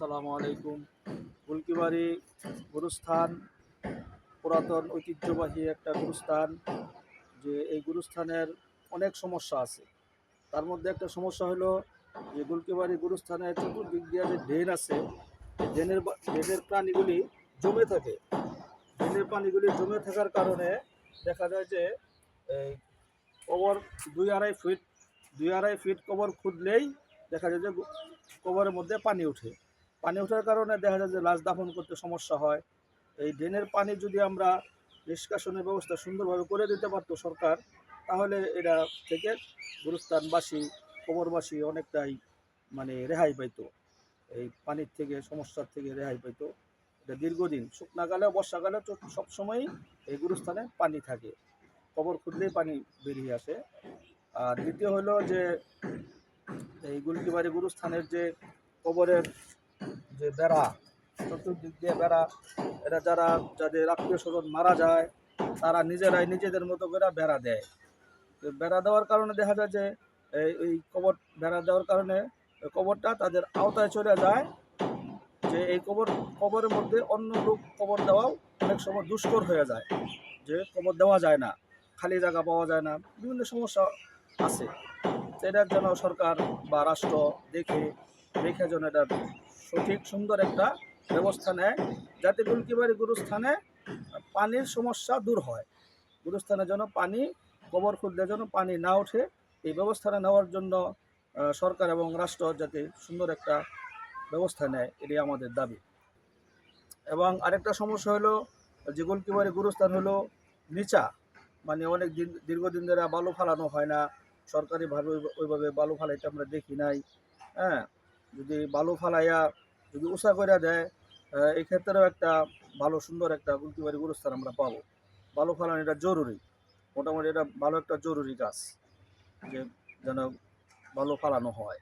আসসালামু আলাইকুম। ফুলকিবাড়ি গুরুস্থান, পুরাতন ঐতিহ্যবাহী একটা গুরুস্থান, যে এই গুরুস্থানের অনেক সমস্যা আছে। তার মধ্যে একটা সমস্যা হলো যে গুলকিবাড়ি গুরুস্থানের চতুর্দিক দিয়ে যে ড্রেন আছে ড্রেনের ড্রেনের প্রাণীগুলি জমে থাকে। ড্রেনের পানিগুলি জমে থাকার কারণে দেখা যায় যে এই কবর দুই আড়াই ফিট, দুই আড়াই ফিট কবর খুঁদলেই দেখা যায় যে কবরের মধ্যে পানি ওঠে। পানি ওঠার কারণে দেখা যায় যে লাশ দাফন করতে সমস্যা হয়। এই ড্রেনের পানি যদি আমরা নিষ্কাশনের ব্যবস্থা সুন্দরভাবে করে দিতে পারতো সরকার, তাহলে এটা থেকে গুরুস্থানবাসী কবরবাসী অনেকটাই মানে রেহাই পাইতো। এই পানির থেকে, সমস্যার থেকে রেহাই পাইতো। এটা দীর্ঘদিন, শুকনাকালে, বর্ষাকালে সবসময়ই এই গুরুস্থানে পানি থাকে। কবর খুঁজলেই পানি বেরিয়ে আসে। আর দ্বিতীয় হলো যে, এই গুলকিবাড়ি গুরুস্থানের যে কবরের যে বেড়া, চতুর্দিক দিয়ে বেড়া এটা যারা, যাদের আত্মীয় স্বজন মারা যায়, তারা নিজেরাই নিজেদের মতো করে বেড়া দেয়। বেড়া দেওয়ার কারণে দেখা যায় যে, এই কবর, বেড়া দেওয়ার কারণে কবরটা তাদের আওতায় চলে যায়। যে এই কবর, কবরের মধ্যে অন্য লোক কবর দেওয়াও অনেক সময় দুষ্কর হয়ে যায়। যে কবর দেওয়া যায় না, খালি জায়গা পাওয়া যায় না, বিভিন্ন সমস্যা আছে। এটার জন্য সরকার বা রাষ্ট্র দেখে দেখে যেন এটা সঠিক, সুন্দর একটা ব্যবস্থা নেয়। যাতে গুলকিবাড়ি গুরুস্থানে পানির সমস্যা দূর হয়। গুরুস্থানে যেন পানি, কবর খুঁজলে যেন পানি না ওঠে। এই ব্যবস্থাটা নেওয়ার জন্য সরকার এবং রাষ্ট্র যাতে সুন্দর একটা ব্যবস্থা নেয় এটি আমাদের দাবি। এবং আরেকটা সমস্যা হলো, যে গুলকিবাড়ি গুরুস্থান হলো নিচা। মানে অনেক দিন, দীর্ঘদিন ধরে বালু ফালানো হয় না। সরকারিভাবে ওইভাবে বালু ফালাইতে আমরা দেখি নাই। হ্যাঁ যদি বালু ফালাইয়া যদি উষা করে দেয় এক্ষেত্রেও এই ক্ষেত্রেও একটা ভালো, সুন্দর একটা গুলতিবাড়ি গুরুস্থান আমরা পাবো। বালু ফালানো এটা জরুরি। মোটামুটি এটা ভালো একটা জরুরি গাছ যে যেন ভালো ফালানো হয়।